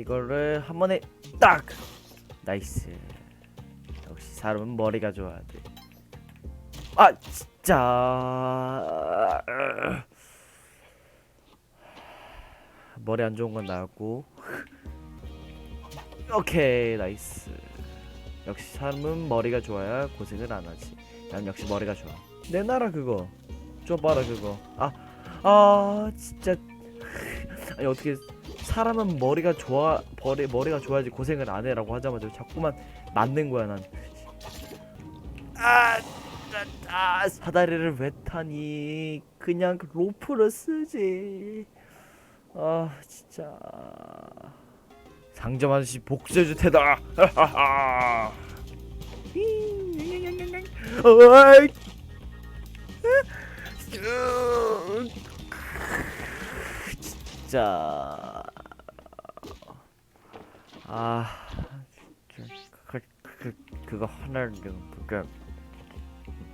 이거를 한 번에 딱! 나이스. 역시 사람은 머리가 좋아야 돼아 진짜! 머리 안 좋은 건 나왔고. 오케이 나이스. 역시 사람은 머리가 좋아야 고생을 안 하지. 난 역시 머리가 좋아. 내놔라 그거. 줘봐라 그거. 아아 진짜. 아니 어떻게 사람은 머리가 좋아 머리 머리가 좋아야지 고생을 안 해라고 하자마자 자꾸만 맞는 거야 난. 아, 아, 아 사다리를 왜 타니? 그냥 로프를 쓰지. 아 진짜. 상점 아저씨 복수해 줄 테다. 하하하. 어이. 진짜 아 그, 그, 그, 그거 하나를 그거